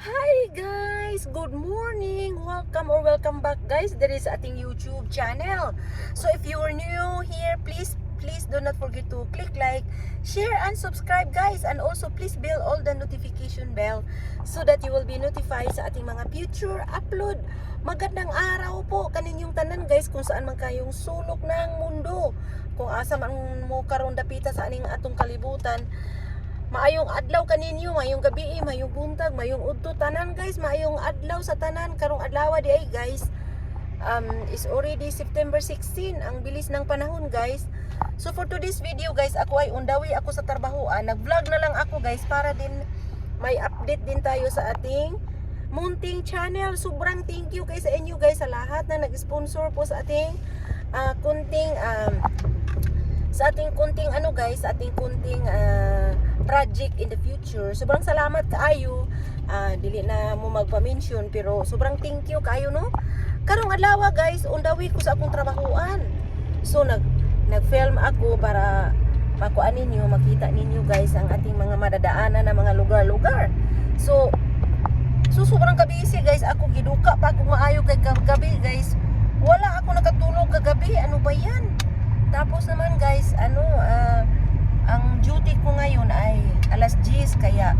Hi guys! Good morning! Welcome or welcome back guys. There is ating YouTube channel. So if you are new here, please please do not forget to click like, share and subscribe guys. And also please bell all the notification bell so that you will be notified sa ating mga future upload. Magandang araw po kaninyong tanan guys kung saan man kayong sulok ng mundo. Kung asa man mo karon dapita sa aning atong kalibutan. Maayong adlaw kaninyo, maayong gabi, maayong buntag, maayong udto tanan guys, maayong adlaw sa tanan karong adlaw di ay guys. Um, is already September 16, ang bilis ng panahon guys. So for today's video guys, ako ay undawi ako sa trabahoan. Nag-vlog na lang ako guys para din may update din tayo sa ating Munting channel. Sobrang thank you kay sa inyo guys sa lahat na nag-sponsor po sa ating ah, kunting um, sa ating kunting ano guys, sa ating kunting ah, project in the future. Sobrang salamat kaayo. Ah, dili na mo magpa-mention pero sobrang thank you kaayo no. Karong adlaw guys, undawi ko sa akong trabahoan. So nag nag-film ako para makuan ninyo, makita ninyo guys ang ating mga madadaanan na mga lugar-lugar. So So sobrang kabisi guys, ako giduka pa ako maayo kay kagabi guys. Wala ako nakatulog kagabi, ano ba yan? Tapos naman guys, ano, ah, ang duty ko ngayon ay alas 10 kaya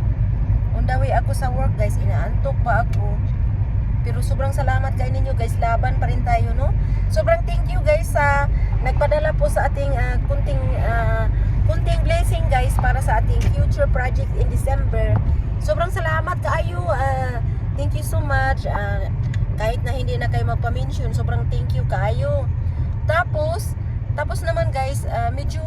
on ako sa work guys, inaantok pa ako. Pero sobrang salamat kay ninyo guys, laban pa rin tayo no. Sobrang thank you guys sa nagpadala po sa ating ah, kunting ah, kunting blessing guys para sa ating future project in December. Sobrang salamat kaayo. ah, thank you so much. ah, kahit na hindi na kayo magpa-mention, sobrang thank you kaayo. Tapos, tapos naman guys, ah, medyo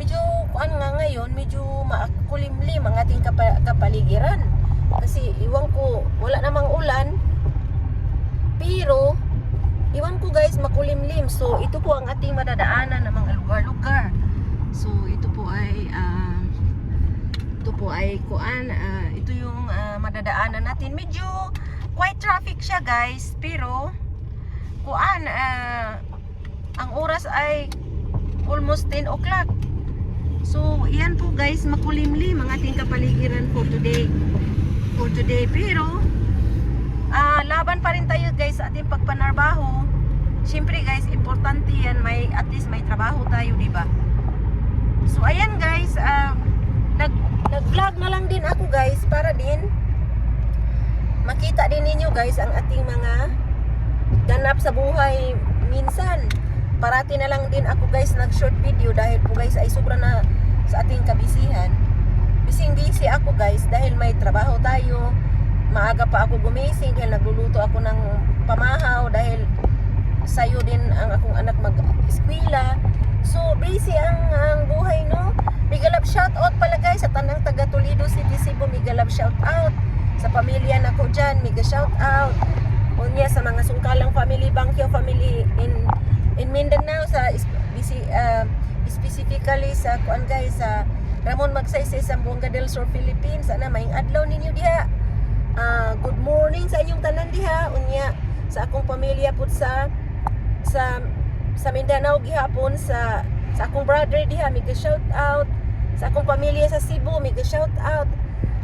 medyo kuan nga ngayon, medyo makulimlim ang ating kapa- kapaligiran. Kasi iwan ko, wala namang ulan. Pero iwan ko guys, makulimlim. So ito po ang ating madadaanan ng mga lugar-lugar. So ito po ay ah, ito po ay kuan, ah, ito yung ah, madadaanan natin. Medyo quite traffic siya guys, pero kuan ah, ang oras ay almost 10 o'clock. So, yan po guys, makulimlim ang ating kapaligiran for today. For today. Pero, ah, laban pa rin tayo guys sa ating pagpanarbaho. Siyempre guys, importante yan. May, at least may trabaho tayo, di ba? So, ayan guys, ah, nag, nag-vlog na lang din ako guys para din makita din ninyo guys ang ating mga ganap sa buhay minsan parati na lang din ako guys nag short video dahil po guys ay sobra na sa ating kabisihan. Bising busy ako guys dahil may trabaho tayo. Maaga pa ako gumising dahil nagluluto ako ng pamahaw dahil sayo din ang akong anak mag-eskwela. So busy ang, ang buhay no? Migalab shout out pala guys sa tanang taga Toledo City Cebu. Migalab shout out sa pamilya na ko dyan Miga shout out Unya sa mga sungkalang family Bangkyo family in in Mindanao sa uh, specifically sa kuan guys sa Ramon Magsaysay sa Buanga del Sur Philippines. Ana maing adlaw ninyo diha. Ah, good morning sa inyong tanan diha. Unya sa akong pamilya pud sa sa sa Mindanao gihapon sa sa akong brother diha miga shout out. Sa akong pamilya sa Cebu miga shout out.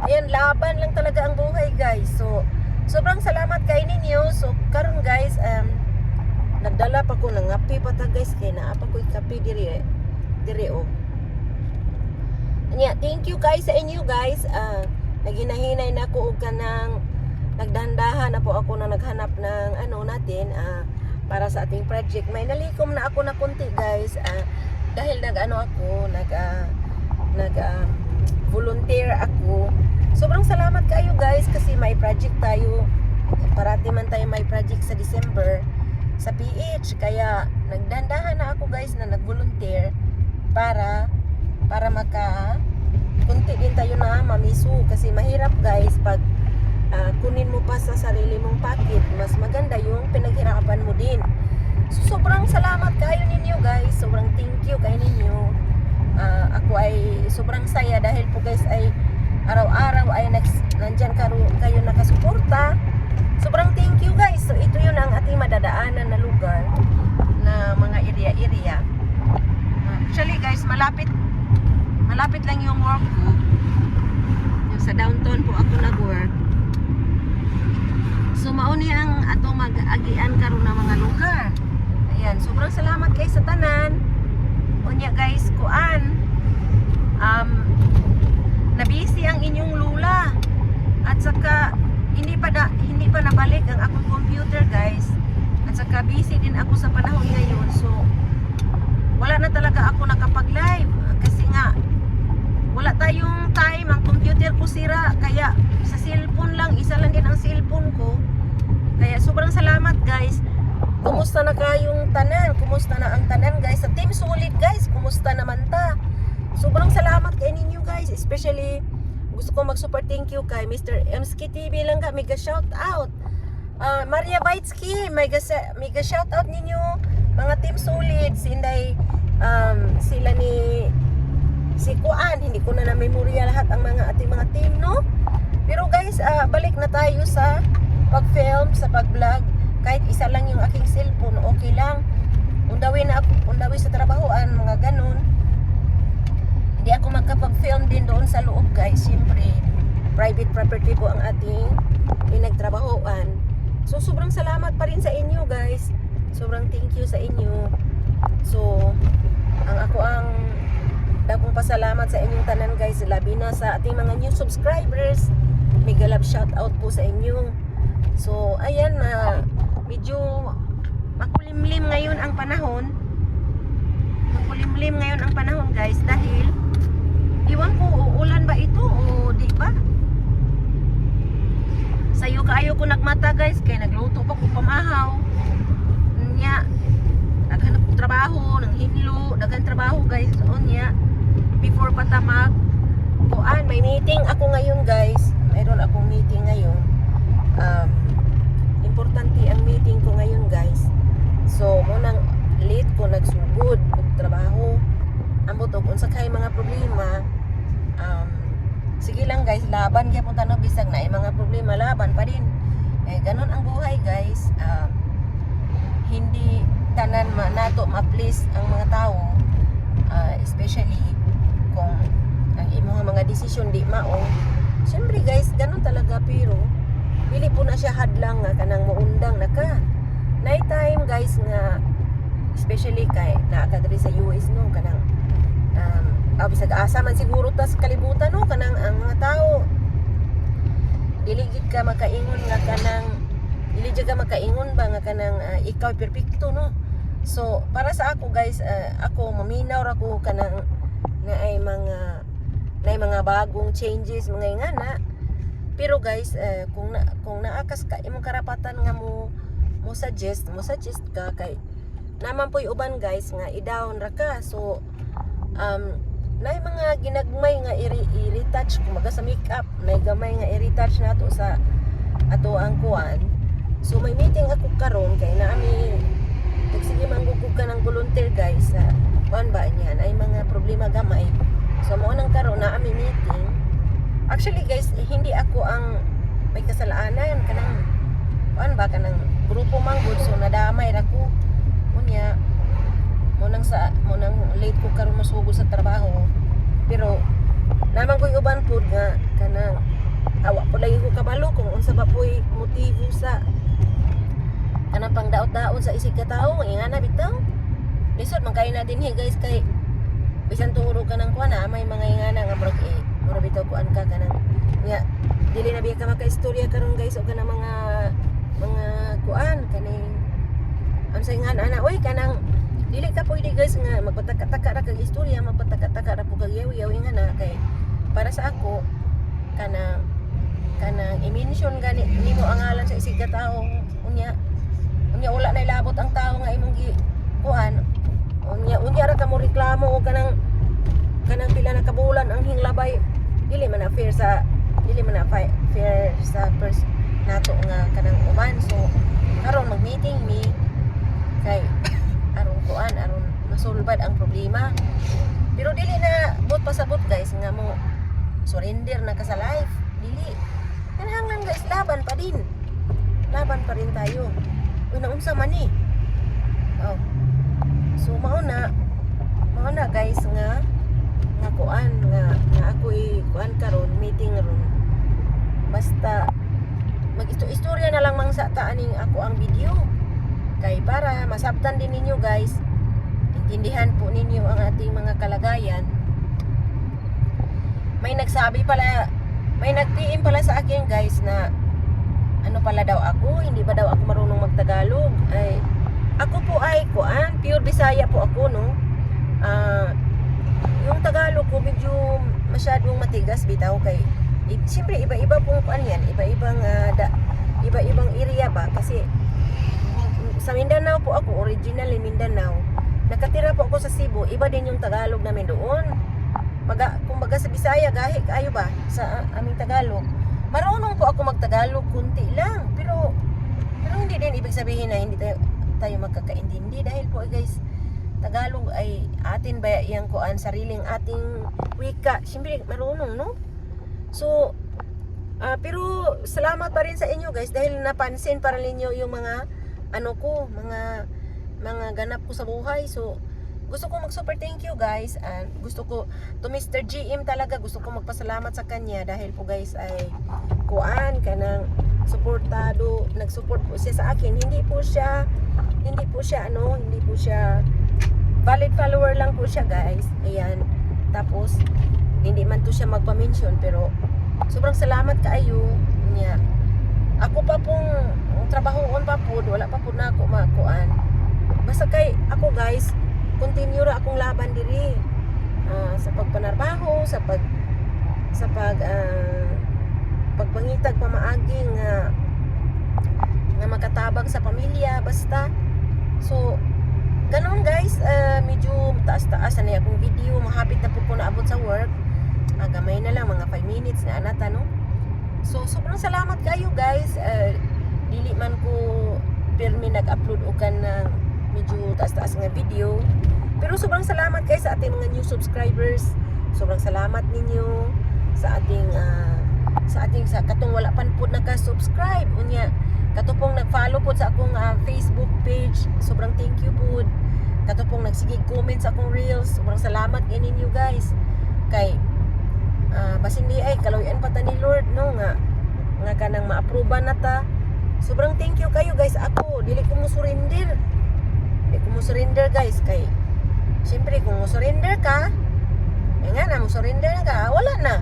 Ayan laban lang talaga ang buhay guys. So sobrang salamat kay ninyo. So karon guys um, nagdala pa ko ng ngapi pa ta guys kay naa pa ko kape diri diri oh Anya, thank you guys sa inyo guys. Ah, naghinahinay na ko og kanang nagdandahan na po ako na naghanap ng ano natin ah, para sa ating project. May nalikom na ako na kunti guys. Ah, dahil nag-ano ako, nag ah, nag ah, volunteer ako. Sobrang salamat kayo guys kasi may project tayo. Parati man tayo may project sa December sa PH. Kaya nagdandahan na ako guys na nag-volunteer para para maka kunti din tayo na mamisu. Kasi mahirap guys pag ah, kunin mo pa sa sarili mong packet mas maganda yung pinaghirapan mo din. So, sobrang salamat kayo ninyo guys. Sobrang thank you kayo ninyo. Ah, ako ay sobrang saya dahil po guys ay araw-araw ay nandyan kayo nakasuporta sobrang thank you guys so ito yun ang ating madadaanan na lugar na mga area-area actually guys malapit malapit lang yung work ko yung sa downtown po ako nag-work ato mag-agian karon ng mga lugar. Ayan, sobrang salamat kay sa tanan. Unya guys, kuan. Um, nabisi ang inyong lula. At saka hindi pa na, hindi pa nabalik ang akong computer, guys. At saka busy din ako sa panahon ngayon. So wala na talaga ako nakapag-live. Kasi nga wala tayong time ang computer ko sira. Kaya sa cellphone lang isa lang din ang cellphone ko. Kaya sobrang salamat guys. Kumusta na kayong tanan? Kumusta na ang tanan guys? Sa team solid guys kumusta naman ta? Sobrang salamat kay ninyo guys. Especially gusto ko mag super thank you kay Mr. Emski TV lang ka. Mega shout out. Ah, Maria Baitsky mega, mega shout out ninyo. Mga team solid sinday um, sila ni si Kuan. Hindi ko na na-memorya lahat ang mga ating mga team no? Pero guys ah, balik na tayo sa pag-film sa pag-vlog. Kahit isa lang yung aking cellphone okay lang. Undawi na ako undawi sa trabahoan mga ganun hindi ako magkapag-film din doon sa loob guys. Siyempre private property po ang ating pinagtrabahoan. So sobrang salamat pa rin sa inyo guys. Sobrang thank you sa inyo. So ang ako ang dagong pasalamat sa inyong tanan guys. Labi na sa ating mga new subscribers. Mega love shout out po sa inyo. So ayan na medyo makulimlim ngayon ang panahon. Makulimlim ngayon ang panahon guys dahil iwan ko uulan ba ito o di ba? Sayo kaayo ko nagmata guys kay nagluto pa ko pamahaw. Nya naghanap ko trabaho nang hinlo daghan trabaho guys unya before pa ta mag kuan may meeting ako ngayon guys. Mayroon akong meeting ngayon. Um, importante ang meeting ko ngayon guys. So munang late ko nagsugod og trabaho ambot og unsa kay mga problema um, sige lang guys laban gyapon ta no bisag na mga problema laban pa din. Eh ganun ang buhay guys. Um, hindi tanan ma nato ma-please ang mga tao ah, especially kung ang imong mga desisyon di mao. Syempre guys ganun talaga pero dili po na siya hadlang nga kanang muundang na ka. Night time guys nga especially kay naa ka sa US no kanang um, ah, bisag asa man siguro ta sa kalibutan no kanang ang mga tao. Dili gid ka makaingon nga kanang dili ka makaingon ba nga kanang ah, ikaw perpekto no? So para sa ako guys ah, ako maminaw ra ko kanang nga ay mga na ay mga bagong changes mga ingana pero guys eh, kung na, kung naakas ka imong karapatan nga mo mo suggest mo suggest ka kay naman po'y uban guys nga i-down ra ka. So um na mga ginagmay nga i-retouch kumaga sa makeup na gamay nga i-retouch nato sa ato ang kuan so may meeting ako karon kay naami sige manggugug ka ng volunteer guys sa kuan ba niyan ay mga problema gamay. So mo nang karon na ami meeting. Actually guys hindi ako ang may kasalanan kanang kuan ba kanang grupo manggod so nadamay ra ko. Unya mo nang sa mo nang late ko karon masugod sa trabaho pero naman ko'y uban pud nga kanang awa po lagi ko kabalo kung unsa ba po'y motibo sa kanang pangdaot-daot sa isig ka tao nga na bitaw. Lisod man kayo natin hi guys kay bisan turo ka ng kuan na may mga ingana nga murag eh murag bitaw kuan ka kanang nga dili na biya ka maka-istorya karon guys o kanang mga mga kuan kaning sa nga ana oy kanang dili ka pwede guys nga magpataka-taka ra kag istorya magpataka-taka ra po kag yaw-yaw nga na kay para sa ako kanang kanang i-mention gani nimo ang ngalan sa isig ka tao unya unya wala na ilabot ang tao nga imong gi kuan unya unya ra ka mo reklamo o kanang kanang pila na kabulan ang hinglabay dili man na fair sa dili man fair sa pers nato nga kanang uban. So karon mag meeting mi kay aron kuan masulbad ang problema. Pero dili na bot pasabot guys nga mo surrender na ka sa life. Dili. Kanahanglan guys laban pa din. Laban pa rin tayo. Uy naunsa man ni? Oh. So mao na. Mao na guys nga nga kuan nga nga ako kuan karon meeting ron basta mag-istorya na lang mang sa taaning ako ang video. Kay para masabtan din ninyo guys, intindihan po ninyo ang ating mga kalagayan. May nagsabi pala, may nag-PM pala sa akin guys na ano pala daw ako, hindi ba daw ako marunong magtagalog? Ay, ako po ay kuan, pure Bisaya po ako no. Ah, yung Tagalog ko medyo masyadong matigas bitaw kay i, siyempre iba-iba pong kuan yan, iba-ibang da, iba-ibang area ba kasi sa Mindanao po ako, originally Mindanao. Nakatira po ako sa Cebu, iba din yung Tagalog namin doon. Maga, kumbaga sa Bisaya, gahi kayo ba sa ah, aming Tagalog. Marunong po ako magtagalog kunti lang, pero pero hindi din ibig sabihin na hindi tayo tayo magkakaintindi dahil po guys, Tagalog ay atin ba yang kuan sariling ating wika. Siyempre marunong, no? So, ah, pero salamat pa rin sa inyo guys dahil napansin para ninyo yung mga ano ko, mga mga ganap ko sa buhay. So, gusto ko mag-super thank you guys. And gusto ko to Mr. GM talaga gusto ko magpasalamat sa kanya dahil po guys ay kuan kanang suportado nag-support po siya sa akin. Hindi po siya hindi po siya ano hindi po siya valid follower lang po siya guys. Ayan. Tapos hindi man to siya magpa-mention pero sobrang salamat kaayo niya ako pa pong trabahoon pa po wala pa po na ako makuan basta kay ako guys continue ra akong laban diri. Ah, sa pagpanarbaho sa pag sa pag ah, pagpangitag pamaaging nga nga makatabang sa pamilya basta. So ganun guys ah, medyo taas-taas na akong video. Mahapit na po ko naabot sa work. Ah, gamay na lang mga 5 minutes na anata no? So sobrang salamat kayo guys. Ah, dili man ko pirmi nag-upload og kan ng medyo taas-taas nga video. Pero sobrang salamat guys sa ating mga new subscribers. Sobrang salamat ninyo sa ating ah, sa ating sa katong wala pan pud naka-subscribe. Unya katupong nag-follow po sa akong ah, Facebook page. Sobrang thank you po. Katupong nagsigig comment sa akong reels. Sobrang salamat kay ninyo guys. Kay ah, basin di ay kaloyan pa ta ni Lord no? Nga nga kanang ma-approve na ta. Sobrang thank you kayo guys. Ako dili ko mo surrender dili ko mo surrender guys kay Siyempre, kung mo surrender ka, eh nga na, mo surrender na ka, wala na.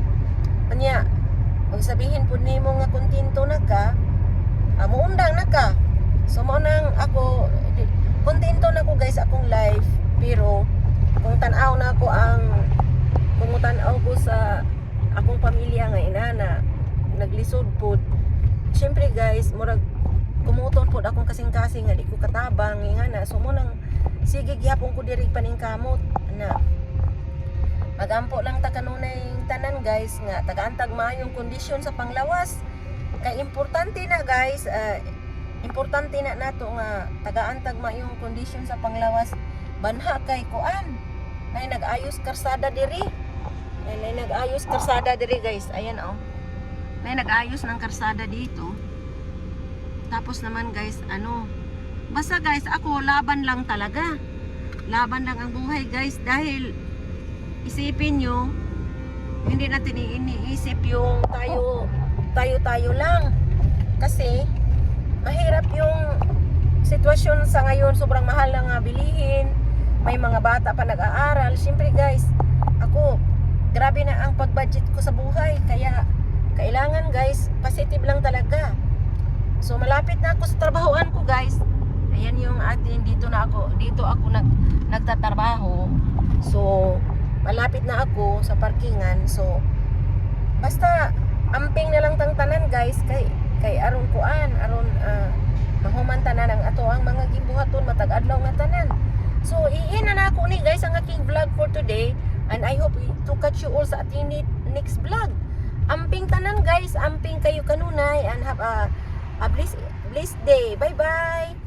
Kanya, kung sabihin po ni mo nga kontento na ka, ah, muundang na ka. So, mo nang ako, kontento na ko guys akong life, pero kung tanaw na ako ang, kung tanaw ko sa akong pamilya nga inana, naglisod po, siyempre guys, murag, kumuton po akong kasing-kasing nga di ko katabang nga na. So mo nang sige gyapon ko diri paning kamot na. Magampo lang ta kanunay tanan guys nga tagaantag maayong kondisyon sa panglawas. Kay importante na guys ah, importante na nato nga tagaantag maayong kondisyon sa panglawas. Banha kay kuan nay nag-ayos karsada diri. Nay, nag-ayos karsada diri guys. Ayan oh. Nay nag-ayos ng karsada dito tapos naman guys, ano, basta guys, ako laban lang talaga. Laban lang ang buhay guys dahil isipin nyo, hindi natin iniisip yung tayo, tayo-tayo lang. Kasi, mahirap yung sitwasyon sa ngayon, sobrang mahal na nga bilihin, may mga bata pa nag-aaral. Siyempre guys, ako, grabe na ang pag-budget ko sa buhay. Kaya, kailangan guys, positive lang talaga. So malapit na ako sa trabahoan ko guys. Ayan yung atin dito na ako. Dito ako nag nagtatrabaho. So malapit na ako sa parkingan. So basta amping na lang tang tanan guys kay kay aron kuan aron ah, mahuman tanan ang ato ang mga gibuhaton matag adlaw nga tanan. So iin na ako ni guys ang aking vlog for today and I hope to catch you all sa ating next vlog. Amping tanan guys, amping kayo kanunay and have a a blessed, blessed day. Bye-bye!